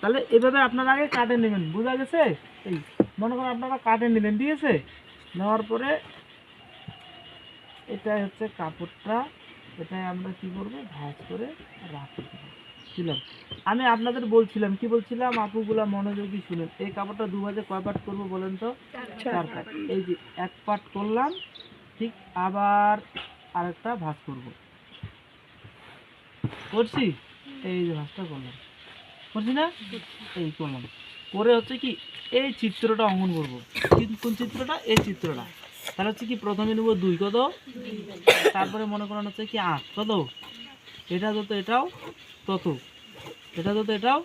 তাহলে এভাবে আপনারা আগে কাটে নেবেন বোঝা গেছে? এই মনে করেন আপনারা কাটে নেবেন ঠিক আছে? নেওয়ার পরে এটাই হচ্ছে কাপড়টা এটাই আমরা কি করব? ভাঁজ করে রাখব। ছিলাম আমি আপনাদের বলছিলাম কি বলছিলাম? আপুগুলা মনোযোগী শুনেন। এই কাপড়টা দু ভাজে কয় পাট করব বলেন তো? চার পাট। এই যে এক পাট করলাম ঠিক আবার আরেকটা ভাঁজ করব। করছি? এই যে ভাঁজটা করলাম। করছি না? এই করলাম করে হচ্ছে কি এই চিত্রটা অঙ্কন করব। কোন চিত্রটা? এই চিত্রটা। তাহলে হচ্ছে কি প্রথমে নেব দুই কত? তারপরে মনে করেন হচ্ছে কি আট কত? এটা যত এটাও তত। এটা যত এটাও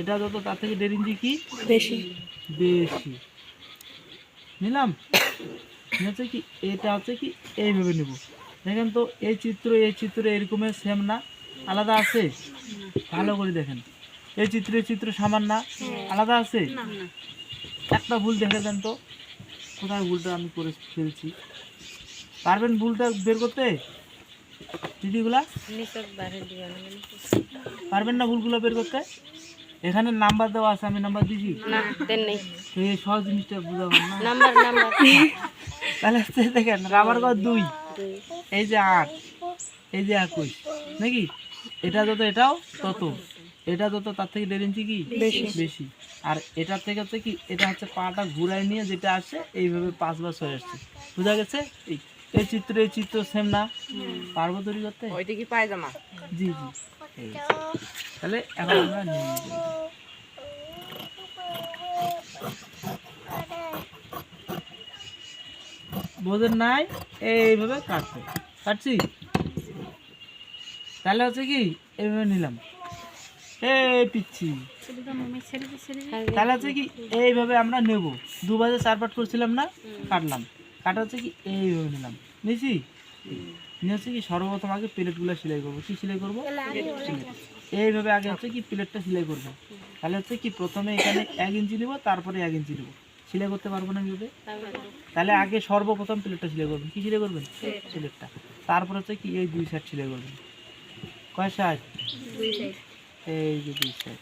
এটা যত তার থেকে দেড় ইঞ্চি কি? বেশি। বেশি। নিলাম? হচ্ছে কি এটা হচ্ছে কি এইভাবে নেব। দেখেন তো এই চিত্র এই চিত্র এরকমের সেম না আলাদা আছে? ভালো করে দেখেন। এই চিত্র চিত্র সমান না আলাদা আছে? একটা ভুল দেখে দেন তো। কোথায় ভুলটা আমি করে ফেলছি? পারবেন ভুলটা বের করতে? দিদিগুলা? পারবেন না ভুলগুলো বের করতে? এখানে নাম্বার দেওয়া আছে আমি নাম্বার দিছি? না দেন নেই। তো এই সহজ জিনিসটা বুঝাবেন না। Number number. তাহলে দেখেন রাবার ঘর দুই। দুই। এই যে আট এই যে একুশ। নাকি? এটা যত এটাও তত। এটা যত তার থেকে দেড় ইঞ্চি কি? বেশি। বেশি। আর এটার থেকে হচ্ছে কি এটা হচ্ছে পাটা ঘুরাই নিয়ে যেটা আসছে এইভাবে পাঁচ বার হয়ে আসছে। বুঝা গেছে? এই এই চিত্র এই চিত্র সেম না? পারব তৈরি করতে? ওইটা কি পায় পায়জামা? জি জি। তাহলে এখন আমরা নিয়ে বোঝেন নাই? এইভাবে কাটছে কাটছি? তাহলে হচ্ছে কি এইভাবে নিলাম। এই পিচ্ছি। তাহলে হচ্ছে কি এইভাবে আমরা নেব। দু বাজে চার পাট করছিলাম না, কাটলাম। কাটা হচ্ছে কি এইভাবে নিলাম। নিছি নিয়ে হচ্ছে কি সর্বপ্রথম আগে প্লেটগুলো সেলাই করব। কি সেলাই করব? এইভাবে আগে হচ্ছে কি প্লেটটা সেলাই করব। তাহলে হচ্ছে কি প্রথমে এখানে এক ইঞ্চি নিব, তারপরে এক ইঞ্চি নিব। সেলাই করতে পারব না এইভাবে? তাহলে আগে সর্বপ্রথম প্লেটটা সেলাই করবেন। কি সেলাই করবেন? প্লেটটা। তারপর হচ্ছে কি এই দুই সাইড সেলাই করবেন। কয় সাইড এই যে দুই সাইড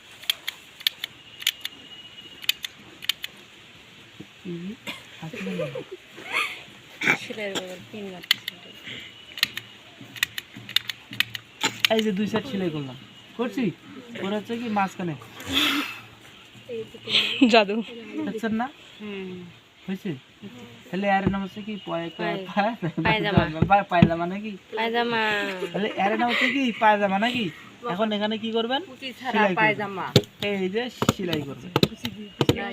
এই যে দুই সাইড সেলাই করলাম। করছি? করে হচ্ছে কি মাঝখানে। জাদু। দেখছেন না? হয়েছে? তাহলে এর নাম হচ্ছে কি? পয়- পায়- পায়জামা। পায়জামা নাকি? পায়জামা। তাহলে এর নাম হচ্ছে কি? পায়জামা নাকি? এখন এখানে কি করবেন? পায়জামা। এই যে সেলাই করবেন।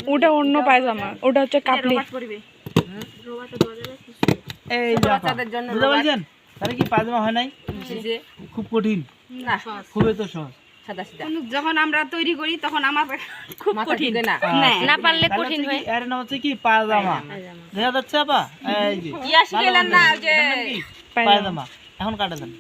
ওটা অন্য পায়জামা। ওটা হচ্ছে কাপলি এই বুঝতে পারছেন? তাহলে কি পায়জামা হয় নাই? খুব কঠিন। খুবই তো সহজ। যখন আমরা তৈরি করি তখন আমার খুব কঠিন। আচ্ছা। না পারলে কঠিন হচ্ছে হয়। এর নাম হচ্ছে কি পায়জামা। পায়জামা। দেখা যাচ্ছে আপা? এই যে। ভালো মতো। এটার নাম পায়জামা। এখন কাটা দেন।